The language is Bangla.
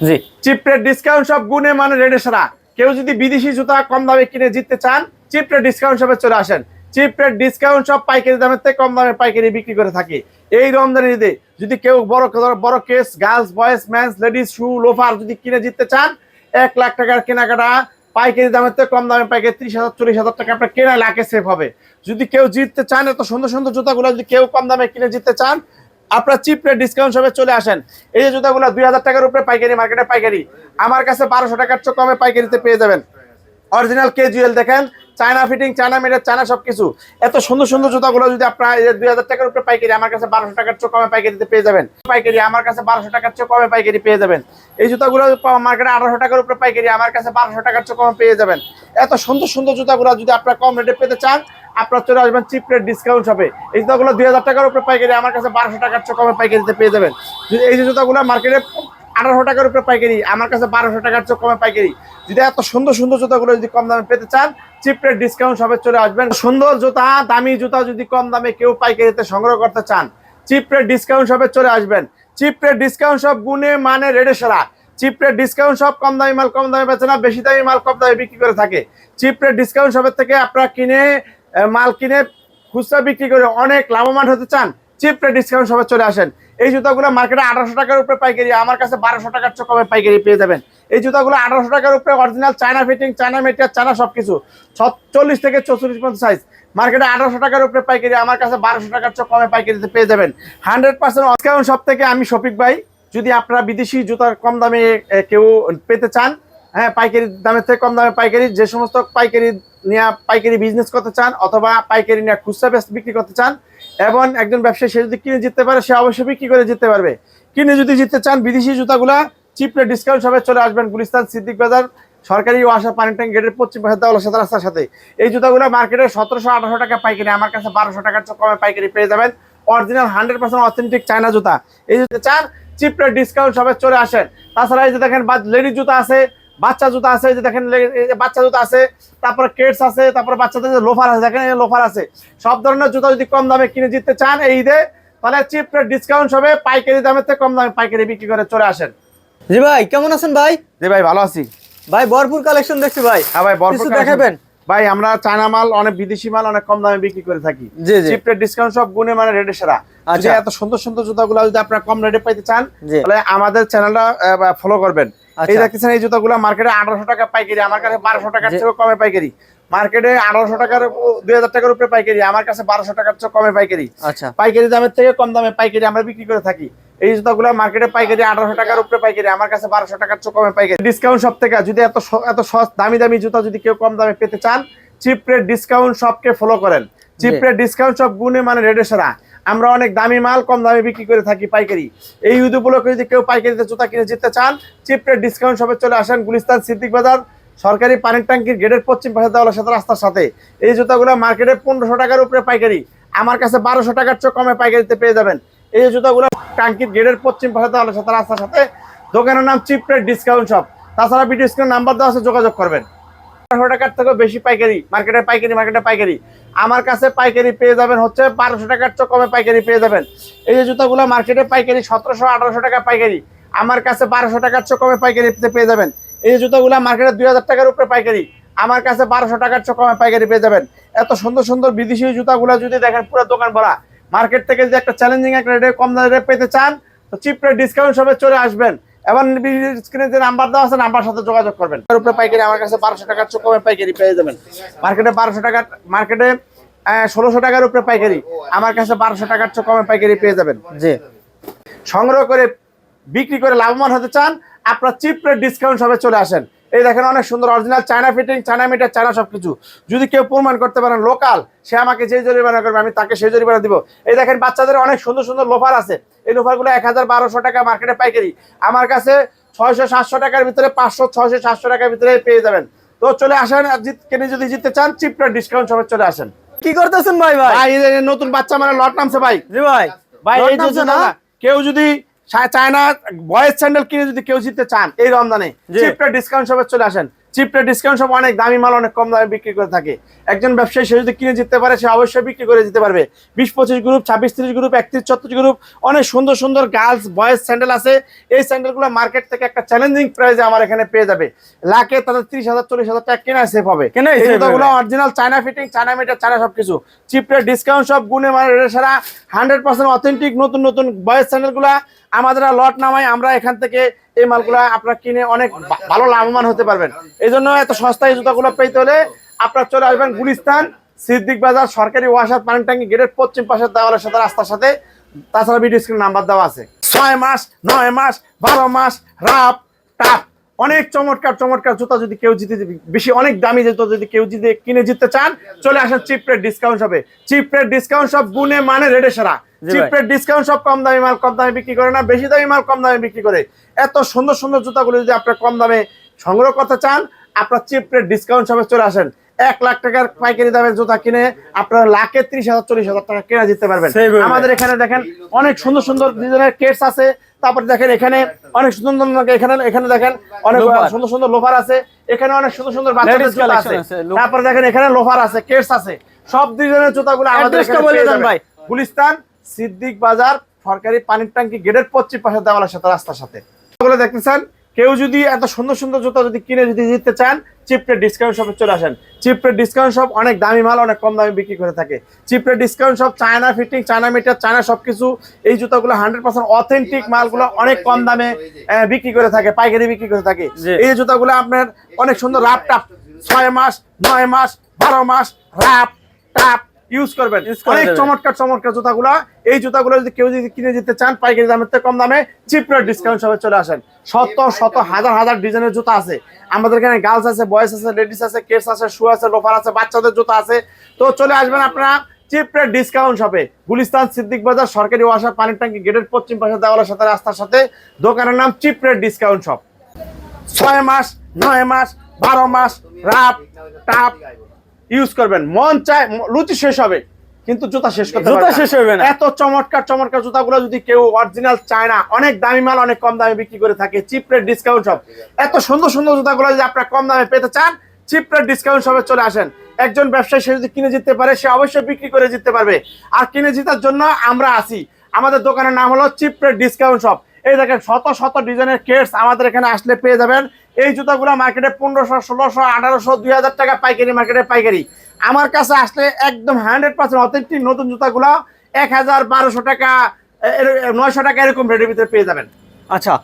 জি। চিপ রেট ডিসকাউন্ট সব মানে কেউ যদি বিদেশি জুতা কম দামে কিনে জিততে চান ডিসকাউন্ট চলে আসেন। ডিসকাউন্ট সব পাইকারি কম দামে পাইকারি বিক্রি করে থাকি। এই কেউ বড় বড় case girls boys ladies shoe যদি কিনে জিততে চান, এক লাখ টাকার কেনাকাটা পাইকারি কম দামে পাইকারি ত্রিশ হাজার, চল্লিশ হাজার টাকা আপনার কেনা সেভ হবে। যদি কেউ জিততে চান, এত সুন্দর সুন্দর জুতাগুলো যদি কেউ কম দামে কিনে জিততে চান আপনার চিপ রেট ডিসকাউন্ট সবে চলে আসেন। এই যে জুতাগুলো, দুই হাজার টাকার উপরে পাইকারি মার্কেটে পাইকারি। আমার কাছে বারোশো টাকার চেয়ে কমে পাইকারিতে পেয়ে যাবেন। অরিজিনাল কেজুয়েল দেখেন চায়না ফিটিং চায়না মেডের চায়না সবকিছু। এত সুন্দর সুন্দর জুতাগুলো যদি আপনার দুই হাজার টাকার উপরে পাইকারি, আমার কাছে বারোশো টাকার চেয়ে কমে পাইকারিতে পেয়ে যাবেন। পাইকারি, আমার কাছে বারোশো টাকার চেয়ে কমে পাইকারি পেয়ে যাবেন। এই জুতাগুলো মার্কেটে আঠারোশো টাকার উপরে পাইকারি, আমার কাছে বারোশো টাকার চেয়ে কমে পেয়ে যাবেন। এত সুন্দর সুন্দর জুতাগুলো যদি আপনারা কম রেটে পেতে চান আপনার চলে আসবেন চিপ রেট ডিসকাউন্ট হবে এই জুতাগুলো দুই হাজার টাকার উপরে পাইকারি, আমার কাছে বারোশো টাকার চেয়ে কমে পাইকারিতে পেয়ে যাবেন। এই জুতাগুলো মার্কেটে আঠারোশো টাকার উপরে পাইকারি, আমার কাছে বারোশো টাকার চেয়ে কমে পাইকারি। যদি এত সুন্দর সুন্দর জুতাগুলো যদি কম দামে পেতে চান চিপ রেট ডিসকাউন্ট সবে চলে আসবেন। সুন্দর জুতা, দামি জুতা যদি কম দামে কেউ পাইকারিতে সংগ্রহ করতে চান চিপ রেট ডিসকাউন্ট সবে চলে আসবেন। চিপ রেট ডিসকাউন্ট সব গুণে মানে রেডে সেরা। চিপ রেট ডিসকাউন্ট সব কম দামি মাল, কম দামে বেচে না, বেশি দামি মাল, কম দামে বিক্রি করে থাকে। চিপ রেট ডিসকাউন্ট সবের থেকে আপনারা কিনে মাল কিনে খুচরা বিক্রি করে অনেক লাভবান হতে চান চিপ ডিসকাউন্ট সবাই চলে আসেন। এই জুতাগুলো মার্কেটে আঠারোশো টাকার উপরে পাইকারি, আমার কাছে বারোশো টাকার চেয়ে কমে পাইকারি পেয়ে যাবেন। এই জুতাগুলো আঠারোশো টাকার উপরে original China fitting China material China সব কিছু চল্লিশ থেকে চৌচল্লিশ পর্যন্ত সাইজ মার্কেটে আঠারোশো টাকার উপরে পাইকারি, আমার কাছে বারোশো টাকার চেয়ে কমে পাইকারিতে পেয়ে যাবেন। হান্ড্রেড পার্সেন্ট ডিসকাউন্ট সব থেকে আমি শফিক ভাই, যদি আপনারা বিদেশি জুতার কম দামে কেউ পেতে চান হ্যাঁ পাইকারি দামের থেকে কম দামে পাইকারি, যে সমস্ত পাইকারি নিয়ে পাইকারি বিজনেস করতে চান অথবা পাইকারি নিয়ে খুচরা বেচ বিক্রি করতে চান, এবং একজন ব্যবসায়ী সে যদি কিনে জিততে পারে, সে অবশ্যই বিক্রি করে জিততে পারবে। কিনে যদি জিততে চান, বিদেশি জুতাগুলা চিপ রেট ডিসকাউন্ট সবাই চলে আসবেন গুলিস্তান সিদ্দিক বাজার, সরকারি ওয়াসা পানি ট্যাঙ্ক গেটের পশ্চিম পাশে দেওয়াল রাস্তার সাথে। এই জুতাগুলো মার্কেটে সতেরোশো আঠারোশো টাকা পাইকারি, আমার কাছে বারোশো টাকার চেয়ে কমে পাইকারি পেয়ে যাবেন। Original hundred percent authentic China জুতা। এই জুতা চান চিপ রেট ডিসকাউন্ট সবাই চলে আসেন। তাছাড়া এই যে দেখেন লেডিস জুতা আছে বাচ্চা জুতা আছে যে দেখেন বাচ্চা জুতা আছে তারপরে কেটস আছে তারপরে বাচ্চাদের যে লোফার আছে দেখেন লোফার আছে। সব ধরনের জুতা যদি কম দামে কিনে জিততে চান এই ঈদে তাহলে চিপ রেট ডিসকাউন্ট হবে পাইকারি দামের থেকে কম দামে পাইকারি বিক্রি করে চলে আসেন। জি ভাই কেমন আছেন ভাই? জি ভাই ভালো আছি। ভাই ভরপুর কালেকশন দেখছি ভাই। হ্যাঁ ভাই ভরপুর দেখাবেন? ভাই আমরা চায়না মাল অনেক বিদেশি মাল অনেক কম দামে বিক্রি করে থাকি। জি জি। চিপ রেট ডিসকাউন্ট সব গুণে মানে রেটে সেরা। আচ্ছা। যে এত সুন্দর সুন্দর জুতাগুলো যদি আপনারা কম রেটে পাইতে চান তাহলে আমাদের চ্যানেলটা ফলো করবেন। এই দেখতেছেন এই জুতাগুলো মার্কেটে আঠারোশো টাকা পাইকারি আমার কাছে বারোশো টাকার চেয়ে কমে পাইকারি। মার্কেটে আঠারোশো টাকার দুই হাজার টাকার উপরে পাইকারি আমার কাছে বারোশো টাকার চেয়ে কমে পাইকারি। আচ্ছা। পাইকারি দামের থেকে কম দামে পাইকারি আমরা বিক্রি করে থাকি। এই জুতাগুলো মার্কেটে পাইকারি আঠারোশো টাকার উপরে পাইকারি আমার কাছে বারোশো টাকার চেয়ে কমে পাইকারি। ডিসকাউন্ট সব থেকে যদি এত এত সস দামি দামি জুতা যদি কেউ কম দামে পেতে চান চিপ রেট ডিসকাউন্ট সবকে ফলো করেন। চিপ রেট ডিসকাউন্ট সব গুণে মানে রেডে সেরা। আমরা অনেক দামি মাল কম দামে বিক্রি করে থাকি পাইকারি। এই ঈদ উপলক্ষে যদি কেউ পাইকারিতে জুতা কিনে জিততে চান চিপ রেট ডিসকাউন্ট সবে চলে আসেন গুলিস্তান সিদ্দিক বাজার সরকারি পানির ট্যাঙ্কির গেটের পশ্চিম পাশে দেওয়ার সাথে রাস্তার সাথে। এই জুতাগুলো মার্কেটে পনেরোশো টাকার উপরে পাইকারি। আমার কাছে বারোশো টাকার চেয়ে কমে পাইকারিতে পেয়ে যাবেন। এই জুতাগুলো ট্যাঙ্কির গেটের পশ্চিম পাশে দেওয়ার সাথে রাস্তার সাথে দোকানের নাম চিপ রেট ডিসকাউন্ট শপ তাছাড়া ভিডিও স্ক্রিন নাম্বার দেওয়া আছে যোগাযোগ করবেন। বারোশো টাকার থেকেও বেশি পাইকারি, মার্কেটে পাইকারি মার্কেটে পাইকারি। আমার কাছে পাইকারি পেয়ে যাবেন হচ্ছে বারোশো টাকার কমে পাইকারি পেয়ে যাবেন। এই যে জুতাগুলো মার্কেটে পাইকারি সতেরোশো, আঠারোশো টাকা পাইকারি। আমার কাছে বারোশো টাকার কমে পাইকারি পেয়ে যাবেন। এই যে জুতাগুলো মার্কেটে দুই হাজার টাকার উপরে পাইকারি। আমার কাছে বারোশো টাকার কমে পাইকারি পেয়ে যাবেন। এত সুন্দর সুন্দর বিদেশি জুতাগুলো যদি দেখেন পুরো দোকান ভরা, মার্কেট থেকে যদি একটা চ্যালেঞ্জিং একটা রেটে কম রেট পেতে চান চিপ ডিসকাউন্ট সবে চলে আসবেন। এবং স্ক্রিনে যে নাম্বার দেওয়া আছে নাম্বার সাথে যোগাযোগ করবেন। তার উপরে পাইকারি আমার কাছে বারোশো টাকার চেয়ে কমে পাইকারি পেয়ে যাবেন। মার্কেটে বারোশো টাকা মার্কেটে ষোলোশো টাকার উপরে পাইকারি আমার কাছে বারোশো টাকার চেয়ে কমে পাইকারি পেয়ে যাবেন। যে সংগ্রহ করে বিক্রি করে লাভবান হতে চান আপনার চিপ রেট ডিসকাউন্ট সবে চলে আসেন। এই দেখেন অনেক সুন্দর original China fitting China meter China সবকিছু। যদি কেউ প্রমাণ করতে পারেন লোকাল সে আমাকে যে জরিমানা করবে আমি তাকে সেই জরিমানা দিব। এই দেখেন বাচ্চাদের অনেক সুন্দর সুন্দর লোফার আছে। এই লোফারগুলো এক হাজার বারোশো টাকা মার্কেটে পাইকারি। আমার কাছে ছয়শো সাতশো টাকার ভিতরে পাঁচশো ছয়শো সাতশো টাকার ভিতরে পেয়ে যাবেন। তো চলে আসেন কিনে যদি জিততে চান চিপ রেট ডিসকাউন্ট সবে চলে আসেন। কি করতেছেন ভাই ভাই? নতুন বাচ্চা মানে লট নামছে ভাই। জি ভাই। ভাই এই না, কেউ যদি চায়না বয়েজ স্যান্ডেল কিনে যদি কেউ জিততে চান এই রমজানে। চিপটা ডিসকাউন্ট সবে চলে আসেন। চিপ রেট ডিসকাউন্ট সব অনেক দামি মাল অনেক কম দামে বিক্রি করে থাকে। একজন ব্যবসায়ী সে যদি কিনে জিততে পারে সে অবশ্যই বিক্রি করে দিতে পারবে। বিশ পঁচিশ গ্রুপ ছাব্বিশ তিরিশ গ্রুপ একত্রিশ ছত্রিশ গ্রুপ অনেক সুন্দর সুন্দর গার্লস বয়েজ স্যান্ডেল আছে। এই স্যান্ডেলগুলো মার্কেট থেকে একটা চ্যালেঞ্জিং প্রাইসে আমার এখানে পেয়ে যাবে। লাখে তাদের তিরিশ হাজার চল্লিশ হাজার টাকা কেনা সেফ হবে। জুতাগুলো original China fitting China meter China সবকিছু। চিপ রেট ডিসকাউন্ট সব গুণে মানে সারা হান্ড্রেড পার্সেন্ট অথেন্টিক নতুন নতুন বয়েজ চ্যানেলগুলা আমাদের লট নামাই আমরা এখান থেকে এই মালগুলা আপনারা কিনে অনেক ভালো লাভবান হতে পারবেন। এই জন্য এত সস্তায় জুতাগুলো পেতে হলে আপনারা চলে আসবেন গুলিস্তান, সিদ্দিক বাজার, সরকারি ওয়াসার পানি ট্যাঙ্কি গেটের পশ্চিম পাশের দেওয়ালের সাথে, রাস্তার সাথে। তাছাড়া ভিডিও স্ক্রিন নাম্বার দেওয়া আছে। ছয় মাস, নয় মাস, বারো মাস, রাফ, টাফ, অনেক চমৎকার চমৎকার জুতা যদি কেউ জিতে বেশি অনেক দামি জুতা যদি কেউ জিতে, কিনে জিততে চান, চলে আসেন চিপ রেট ডিসকাউন্ট হবে চিপ রেট ডিসকাউন্ট সব গুণে মানে রেটে সেরা। জি চিপ ভাই। রেট ডিসকাউন্ট সব কম দামি মাল কম দামে বিক্রি করে না বেশি দামি মাল কম দামে বিক্রি করে। এত সুন্দর সুন্দর জুতাগুলো যদি আপনার কম দামে সংগ্রহ করতে চান আপনার চিপ রেট ডিসকাউন্ট সবে চলে আসেন। এক লাখ টাকার পাইকারি দামের জুতা কিনে আপনার লাখে ত্রিশ হাজার চল্লিশ হাজার টাকা কেনা জিততে পারবেন। আমাদের এখানে দেখেন অনেক সুন্দর সুন্দর ডিজাইনের কেটস আছে। তারপরে দেখেন এখানে অনেক সুন্দর সুন্দর এখানে এখানে দেখেন অনেক সুন্দর সুন্দর লোফার আছে। এখানে অনেক সুন্দর সুন্দর বাচ্চাদের জুতা আছে। তারপরে দেখেন এখানে লোফার আছে কেটস আছে। সব ডিজাইনের জুতাগুলো আমাদের। ভাই। গুলিস্তান সিদ্দিক বাজার সরকারি পানির ট্যাঙ্কি গেটের পশ্চিম পাশে দেওয়ালের সাথে রাস্তার সাথে। জুতাগুলো দেখতেছেন কেউ যদি এত সুন্দর সুন্দর জুতা যদি কিনে যদি জিততে চান চিপরেট ডিসকাউন্ট শপে চলে আসেন। চিপরেট ডিসকাউন্ট শপ অনেক দামি মাল অনেক কম দামে বিক্রি করে থাকে। Cheap rate discount shop China fitting China meter China সবকিছু এই জুতাগুলো হান্ড্রেড পার্সেন্ট অথেন্টিক মালগুলো অনেক কম দামে বিক্রি করে থাকে পাইকারি বিক্রি করে থাকে। এই জুতাগুলো আপনার অনেক সুন্দর রাপ টাপ ছয় মাস নয় মাস বারো মাস রাপ টাপ ইউজ করবেন। অনেক চমৎকার চমৎকার জুতাগুলো। এই জুতাগুলো যদি কেউ যদি কিনে যেতে চান পাইকারি দামের থেকে কম দামে চিপ রেট ডিসকাউন্ট সবে চলে আসেন। শত শত হাজার হাজার ডিজাইনের জুতা আছে। আমাদের এখানে গার্লস আছে বয়েস আছে লেডিস আছে কেস আছে শু আছে লোফার আছে বাচ্চাদের জুতা আছে। তো চলে আসবেন আপনারা চিপ রেট ডিসকাউন্ট শপে গুলিস্তান সিদ্দিক বাজার সরকারি ওয়াসার পানির ট্যাঙ্কি গেটের পশ্চিম পাশে দেওয়ালের সাথে রাস্তার সাথে দোকানের নাম চিপ রেট ডিসকাউন্ট শপ ছয় মাস নয় মাস বারো মাস রাপ টাপ ইউজ করবেন। মন চায় লুচি শেষ হবে কিন্তু জুতা শেষ করতে জুতা শেষ হবে না। এত চমৎকার চমৎকার জুতাগুলো যদি কেউ অরিজিনাল চায় না অনেক দামি মাল অনেক কম দামে বিক্রি করে থাকে চিপ রেট ডিসকাউন্ট সব। এত সুন্দর সুন্দর জুতাগুলো যদি আপনারা কম দামে পেতে চান চিপ রেট ডিসকাউন্ট শপে চলে আসেন। একজন ব্যবসায়ী সে যদি কিনে জিততে পারে সে অবশ্যই বিক্রি করে জিততে পারবে। আর কিনে জিতার জন্য আমরা আছি। আমাদের দোকানের নাম হলো চিপ রেট ডিসকাউন্ট শপ এই দেখেন শত শত ডিজাইনের কেটস আমাদের এখানে আসলে পেয়ে যাবেন। এই জুতাগুলো মার্কেটে পনেরোশো, ষোলোশো, আঠারোশো, দুই হাজার টাকা পাইকারি মার্কেটে পাইকারি। আমার কাছে আসলে একদম হান্ড্রেড পার্সেন্ট অথেন্টিক নতুন জুতাগুলো এক হাজার বারোশো টাকা নয়শো টাকা এরকম রেটের ভিতরে পেয়ে যাবেন। আচ্ছা